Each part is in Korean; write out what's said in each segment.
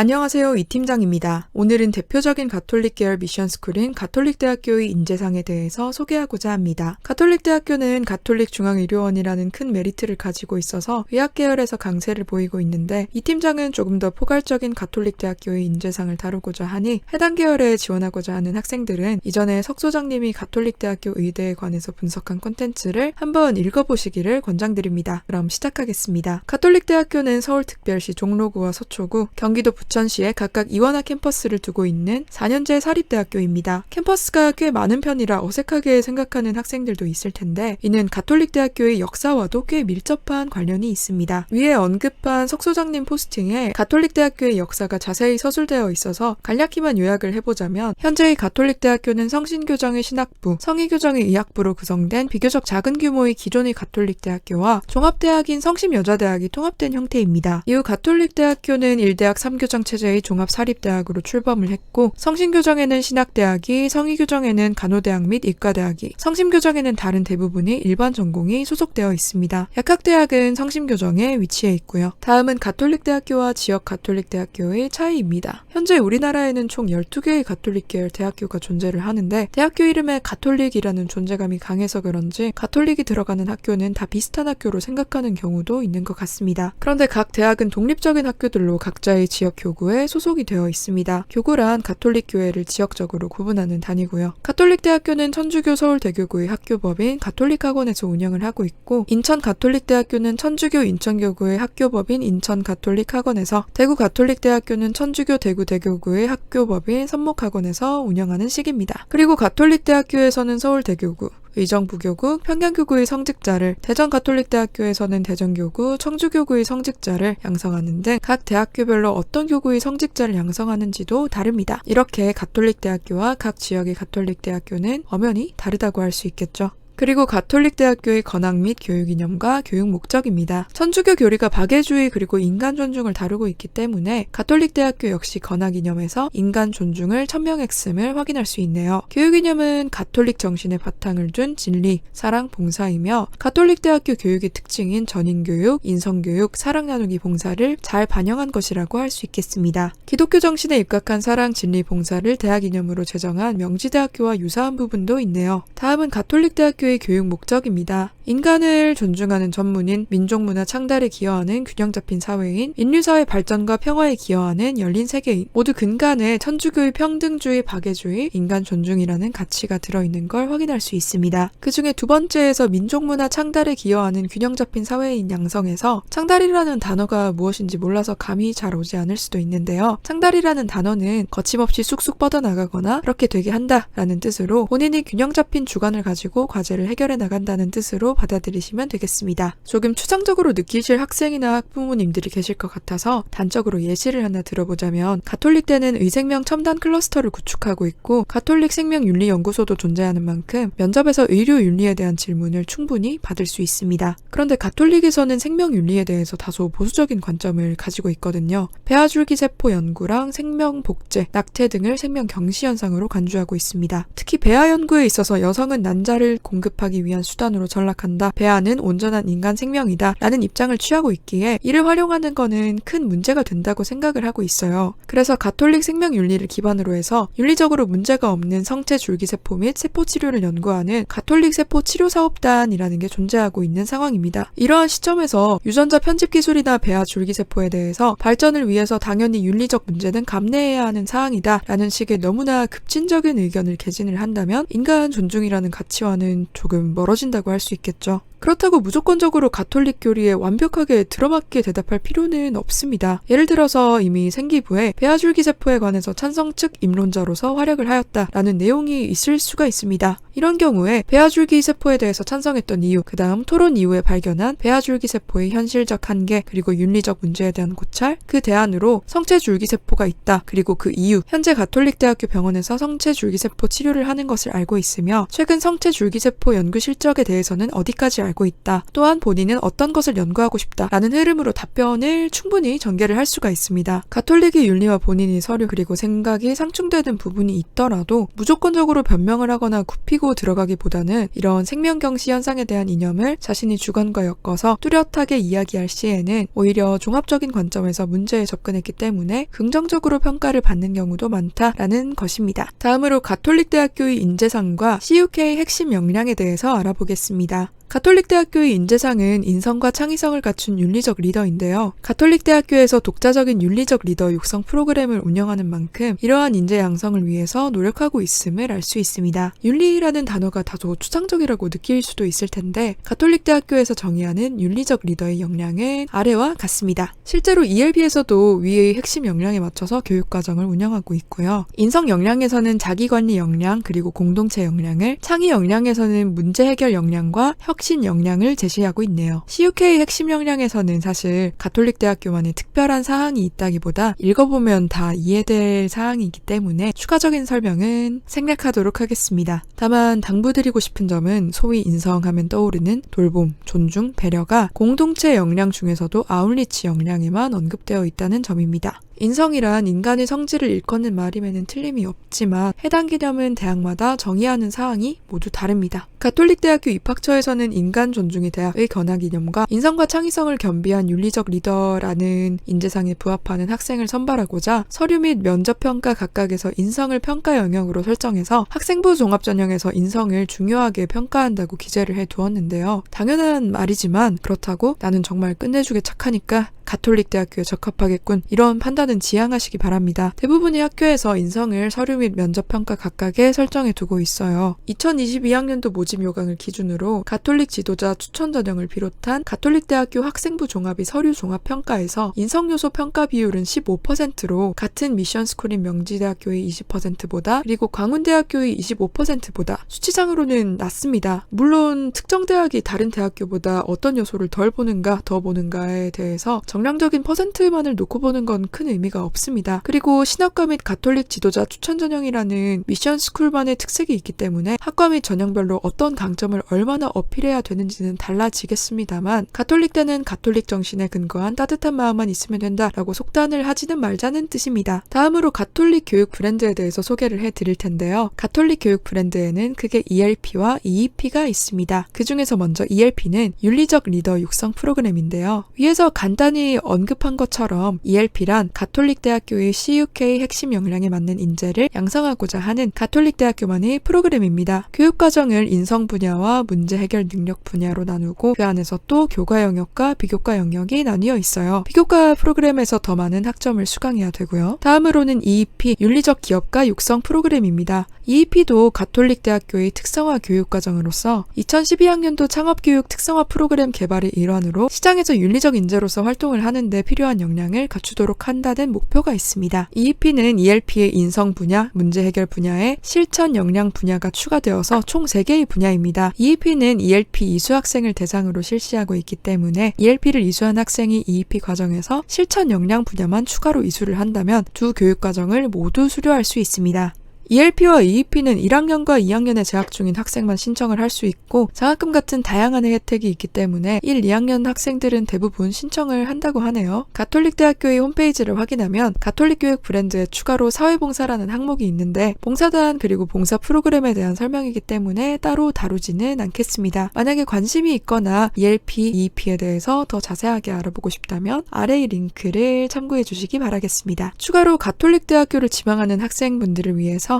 안녕하세요. 이 팀장입니다. 오늘은 대표적인 가톨릭 계열 미션 스쿨인 가톨릭 대학교의 인재상에 대해서 소개하고자 합니다. 가톨릭 대학교는 가톨릭 중앙의료원이라는 큰 메리트를 가지고 있어서 의학 계열에서 강세를 보이고 있는데 이 팀장은 조금 더 포괄적인 가톨릭 대학교의 인재상을 다루고자 하니 해당 계열에 지원하고자 하는 학생들은 이전에 석 소장님이 가톨릭 대학교 의대에 관해서 분석한 콘텐츠를 한번 읽어보시기를 권장드립니다. 그럼 시작하겠습니다. 가톨릭 대학교는 서울특별시 종로구와 서초구, 경기도 부천 시에 각각 이원화 캠퍼스를 두고 있는 4년제 사립대학교입니다. 캠퍼스가 꽤 많은 편이라 어색하게 생각하는 학생들도 있을 텐데 이는 가톨릭 대학교의 역사와도 꽤 밀접한 관련이 있습니다. 위에 언급한 석소장님 포스팅에 가톨릭 대학교의 역사가 자세히 서술되어 있어서 간략히만 요약을 해보자면 현재의 가톨릭 대학교는 성신교정의 신학부, 성의교정의 의학부로 구성된 비교적 작은 규모의 기존의 가톨릭 대학교와 종합대학인 성심여자대학이 통합된 형태입니다. 이후 가톨릭 대학교는 1대학 3교정 체제의 종합사립대학으로 출범을 했고 성신교정에는 신학대학이, 성의교정에는 간호대학 및 의과대학이, 성심교정에는 다른 대부분이 일반 전공이 소속되어 있습니다. 약학대학은 성심교정에 위치해 있고요. 다음은 가톨릭 대학교와 지역 가톨릭 대학교의 차이입니다. 현재 우리나라에는 총 12개의 가톨릭 계열 대학교가 존재를 하는데 대학교 이름에 가톨릭이라는 존재감이 강해서 그런지 가톨릭이 들어가는 학교는 다 비슷한 학교로 생각하는 경우도 있는 것 같습니다. 그런데 각 대학은 독립적인 학교들로 각자의 지역 교구에 소속이 되어 있습니다. 교구란 가톨릭 교회를 지역적으로 구분하는 단위고요. 가톨릭 대학교는 천주교 서울대교구의 학교법인 가톨릭 학원에서 운영을 하고 있고 인천 가톨릭 대학교는 천주교 인천교구의 학교법인 인천 가톨릭 학원에서 대구 가톨릭 대학교는 천주교 대구 대교구의 학교법인 선목학원에서 운영하는 식입니다. 그리고 가톨릭 대학교에서는 서울대교구, 의정부교구, 평양교구의 성직자를, 대전가톨릭대학교에서는 대전교구, 청주교구의 성직자를 양성하는 등 각 대학교별로 어떤 교구의 성직자를 양성하는지도 다릅니다. 이렇게 가톨릭 대학교와 각 지역의 가톨릭 대학교는 엄연히 다르다고 할 수 있겠죠. 그리고 가톨릭 대학교의 건학 및 교육 이념과 교육 목적입니다. 천주교 교리가 박애주의 그리고 인간 존중을 다루고 있기 때문에 가톨릭 대학교 역시 건학 이념에서 인간 존중을 천명했음을 확인할 수 있네요. 교육 이념은 가톨릭 정신의 바탕을 둔 진리, 사랑, 봉사이며 가톨릭 대학교 교육의 특징인 전인 교육, 인성 교육, 사랑 나누기 봉사를 잘 반영한 것이라고 할 수 있겠습니다. 기독교 정신에 입각한 사랑, 진리, 봉사를 대학 이념으로 제정한 명지대학교와 유사한 부분도 있네요. 다음은 가톨릭 대학교 의 교육 목적입니다. 인간을 존중하는 전문인, 민족문화 창달에 기여하는 균형 잡힌 사회인, 인류사회 발전과 평화에 기여하는 열린 세계인, 모두 근간에 천주교의 평등주의, 박애주의, 인간 존중이라는 가치가 들어있는 걸 확인할 수 있습니다. 그 중에 두 번째에서 민족문화 창달에 기여하는 균형 잡힌 사회인 양성에서 창달이라는 단어가 무엇인지 몰라서 감이 잘 오지 않을 수도 있는데요. 창달이라는 단어는 거침없이 쑥쑥 뻗어나가거나 그렇게 되게 한다라는 뜻으로 본인이 균형 잡힌 주관을 가지고 과제를 해결해 나간다는 뜻으로 받아들이시면 되겠습니다. 조금 추상적으로 느끼실 학생이나 학부모님들이 계실 것 같아서 단적으로 예시를 하나 들어보자면 가톨릭 대는 의생명 첨단 클러스터를 구축하고 있고 가톨릭 생명윤리연구소도 존재하는 만큼 면접에서 의료윤리에 대한 질문을 충분히 받을 수 있습니다. 그런데 가톨릭에서는 생명윤리에 대해서 다소 보수적인 관점을 가지고 있거든요. 배아줄기 세포 연구랑 생명복제, 낙태 등을 생명경시 현상으로 간주하고 있습니다. 특히 배아 연구에 있어서 여성은 난자를 공급 하기 위한 수단으로 전락한다. 배아는 온전한 인간 생명이다. 라는 입장을 취하고 있기에 이를 활용하는 거는 큰 문제가 된다고 생각을 하고 있어요. 그래서 가톨릭 생명 윤리를 기반으로 해서 윤리적으로 문제가 없는 성체 줄기세포 및 세포 치료를 연구하는 가톨릭 세포 치료 사업단이라는 게 존재하고 있는 상황입니다. 이러한 시점에서 유전자 편집 기술이나 배아 줄기세포에 대해서 발전을 위해서 당연히 윤리적 문제는 감내해야 하는 사항이다. 라는 식의 너무나 급진적인 의견을 개진을 한다면 인간 존중이라는 가치와는 조금 멀어진다고 할 수 있겠죠. 그렇다고 무조건적으로 가톨릭 교리에 완벽하게 들어맞게 대답할 필요는 없습니다. 예를 들어서 이미 생기부에 배아줄기 세포에 관해서 찬성 측 입론자로서 활약을 하였다라는 내용이 있을 수가 있습니다. 이런 경우에 배아줄기 세포에 대해서 찬성했던 이유, 그 다음 토론 이후에 발견한 배아줄기 세포의 현실적 한계, 그리고 윤리적 문제에 대한 고찰, 그 대안으로 성체줄기 세포가 있다, 그리고 그 이유, 현재 가톨릭대학교 병원에서 성체줄기 세포 치료를 하는 것을 알고 있으며, 최근 성체줄기 세포 연구 실적에 대해서는 어디까지 알고 있다. 또한 본인은 어떤 것을 연구하고 싶다. 라는 흐름으로 답변을 충분히 전개를 할 수가 있습니다. 가톨릭의 윤리와 본인의 서류 그리고 생각이 상충되는 부분이 있더라도 무조건적으로 변명을 하거나 굽히고 들어가기보다는 이런 생명경시 현상에 대한 이념을 자신이 주관과 엮어서 뚜렷하게 이야기할 시에는 오히려 종합적인 관점에서 문제에 접근했기 때문에 긍정적으로 평가를 받는 경우도 많다라는 것입니다. 다음으로 가톨릭 대학교의 인재상과 CUK 핵심 역량에 대해서 알아보겠습니다. 가톨릭 대학교의 인재상은 인성과 창의성을 갖춘 윤리적 리더인데요. 가톨릭 대학교에서 독자적인 윤리적 리더 육성 프로그램을 운영하는 만큼 이러한 인재 양성을 위해서 노력하고 있음을 알 수 있습니다. 윤리라는 단어가 다소 추상적이라고 느낄 수도 있을 텐데 가톨릭 대학교에서 정의하는 윤리적 리더의 역량은 아래와 같습니다. 실제로 ELB에서도 위의 핵심 역량에 맞춰서 교육 과정을 운영하고 있고요. 인성 역량에서는 자기 관리 역량 그리고 공동체 역량을 창의 역량에서는 문제 해결 역량과 혁신 역량을 제시하고 있네요. CUK 핵심 역량에서는 사실 가톨릭 대학교만의 특별한 사항이 있다기보다 읽어보면 다 이해될 사항이기 때문에 추가적인 설명은 생략하도록 하겠습니다. 다만 당부드리고 싶은 점은 소위 인성하면 떠오르는 돌봄, 존중, 배려가 공동체 역량 중에서도 아울리치 역량에만 언급되어 있다는 점입니다. 인성이란 인간의 성질을 일컫는 말임에는 틀림이 없지만 해당 개념은 대학마다 정의하는 사항이 모두 다릅니다. 가톨릭 대학교 입학처에서는 인간 존중의 대학의 견학 이념과 인성과 창의성을 겸비한 윤리적 리더라는 인재상에 부합하는 학생을 선발하고자 서류 및 면접 평가 각각에서 인성을 평가 영역으로 설정해서 학생부 종합 전형에서 인성을 중요하게 평가한다고 기재를 해 두었는데요. 당연한 말이지만 그렇다고 나는 정말 끝내주게 착하니까 가톨릭 대학교에 적합하겠군. 이런 판단은 지양하시기 바랍니다. 대부분의 학교에서 인성을 서류 및 면접 평가 각각에 설정해 두고 있어요. 2022학년도 모집 요강을 기준으로 가톨릭 지도자 추천 전형을 비롯한 가톨릭 대학교 학생부 종합이 서류 종합 평가에서 인성 요소 평가 비율은 15%로 같은 미션 스쿨인 명지대학교의 20%보다 그리고 광운대학교의 25%보다 수치상으로는 낮습니다. 물론 특정 대학이 다른 대학교보다 어떤 요소를 덜 보는가 더 보는가에 대해서 정 량적인 퍼센트만을 놓고 보는 건 큰 의미가 없습니다. 그리고 신학과 및 가톨릭 지도자 추천 전형이라는 미션 스쿨만의 특색이 있기 때문에 학과 및 전형별로 어떤 강점을 얼마나 어필해야 되는지는 달라지겠습니다만 가톨릭대는 가톨릭 정신에 근거한 따뜻한 마음만 있으면 된다라고 속단을 하지는 말자는 뜻입니다. 다음으로 가톨릭 교육 브랜드에 대해서 소개를 해드릴 텐데요. 가톨릭 교육 브랜드에는 크게 ELP와 EEP가 있습니다. 그 중에서 먼저 ELP는 윤리적 리더 육성 프로그램인데요. 위에서 간단히 언급한 것처럼 ELP란 가톨릭 대학교의 CUK 핵심 역량에 맞는 인재를 양성하고자 하는 가톨릭 대학교만의 프로그램입니다. 교육 과정을 인성 분야와 문제 해결 능력 분야로 나누고 그 안에서 또 교과 영역과 비교과 영역이 나뉘어 있어요. 비교과 프로그램에서 더 많은 학점을 수강해야 되고요. 다음으로는 EEP 윤리적 기업가 육성 프로그램입니다. EEP도 가톨릭 대학교의 특성화 교육 과정으로서 2012학년도 창업교육 특성화 프로그램 개발의 일환으로 시장에서 윤리적 인재로서 활동을 하는데 필요한 역량을 갖추도록 한다는 목표가 있습니다. EEP는 ELP의 인성 분야, 문제 해결 분야에 실천 역량 분야가 추가되어서 총 3개의 분야입니다. EEP는 ELP 이수 학생을 대상으로 실시하고 있기 때문에 ELP를 이수한 학생이 EEP 과정에서 실천 역량 분야만 추가로 이수를 한다면 두 교육 과정을 모두 수료할 수 있습니다. ELP와 EEP는 1학년과 2학년에 재학 중인 학생만 신청을 할 수 있고 장학금 같은 다양한 혜택이 있기 때문에 1, 2학년 학생들은 대부분 신청을 한다고 하네요. 가톨릭 대학교의 홈페이지를 확인하면 가톨릭 교육 브랜드에 추가로 사회봉사라는 항목이 있는데 봉사단 그리고 봉사 프로그램에 대한 설명이기 때문에 따로 다루지는 않겠습니다. 만약에 관심이 있거나 ELP, EEP에 대해서 더 자세하게 알아보고 싶다면 아래의 링크를 참고해 주시기 바라겠습니다. 추가로 가톨릭 대학교를 지망하는 학생분들을 위해서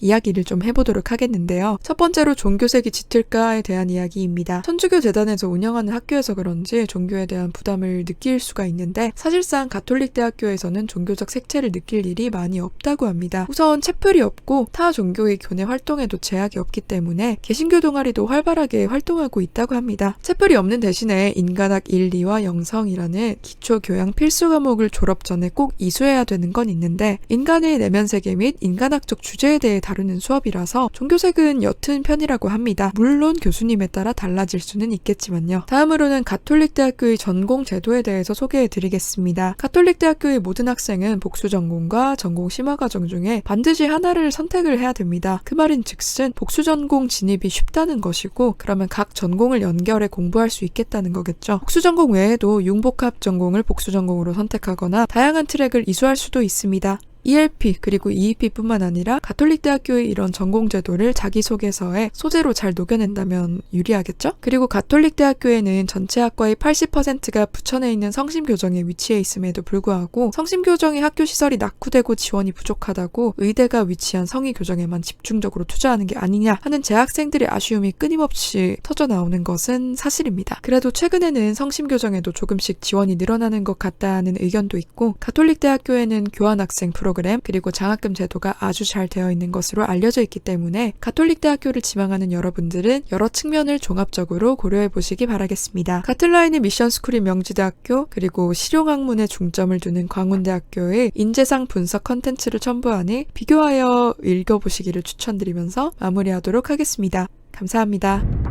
이야기를 좀 해보도록 하겠는데요. 첫 번째로 종교색이 짙을까에 대한 이야기입니다. 천주교 재단에서 운영하는 학교여서 그런지 종교에 대한 부담을 느낄 수가 있는데 사실상 가톨릭 대학교에서는 종교적 색채를 느낄 일이 많이 없다고 합니다. 우선 채플이 없고 타 종교의 교내 활동에도 제약이 없기 때문에 개신교 동아리도 활발하게 활동하고 있다고 합니다. 채플이 없는 대신에 인간학 1, 2와 영성이라는 기초 교양 필수 과목을 졸업 전에 꼭 이수해야 되는 건 있는데 인간의 내면 세계 및 인간학적 주제에 대해 다루는 수업이라서 종교색은 옅은 편이라고 합니다. 물론 교수님에 따라 달라질 수는 있겠지만요. 다음으로는 가톨릭 대학교의 전공 제도에 대해서 소개해 드리겠습니다. 가톨릭 대학교의 모든 학생은 복수 전공과 전공 심화 과정 중에 반드시 하나를 선택을 해야 됩니다. 그 말인 즉슨 복수 전공 진입이 쉽다는 것이고 그러면 각 전공을 연결해 공부할 수 있겠다는 거겠죠. 복수 전공 외에도 융복합 전공을 복수 전공으로 선택하거나 다양한 트랙을 이수할 수도 있습니다. ELP 그리고 EEP뿐만 아니라 가톨릭 대학교의 이런 전공 제도를 자기소개서에 소재로 잘 녹여낸다면 유리하겠죠? 그리고 가톨릭 대학교에는 전체 학과의 80%가 부천에 있는 성심교정에 위치해 있음에도 불구하고 성심교정의 학교 시설이 낙후되고 지원이 부족하다고 의대가 위치한 성의교정에만 집중적으로 투자하는 게 아니냐 하는 재학생들의 아쉬움이 끊임없이 터져 나오는 것은 사실입니다. 그래도 최근에는 성심교정에도 조금씩 지원이 늘어나는 것 같다는 의견도 있고 가톨릭 대학교에는 교환학생 프로 그램 그리고 장학금 제도가 아주 잘 되어 있는 것으로 알려져 있기 때문에 가톨릭 대학교를 지망하는 여러분들은 여러 측면을 종합적으로 고려해 보시기 바라겠습니다. 같은 라인의 미션 스쿨인 명지대학교 그리고 실용 학문에 중점을 두는 광운대학교의 인재상 분석 컨텐츠를 첨부하니 비교하여 읽어보시기를 추천드리면서 마무리하도록 하겠습니다. 감사합니다.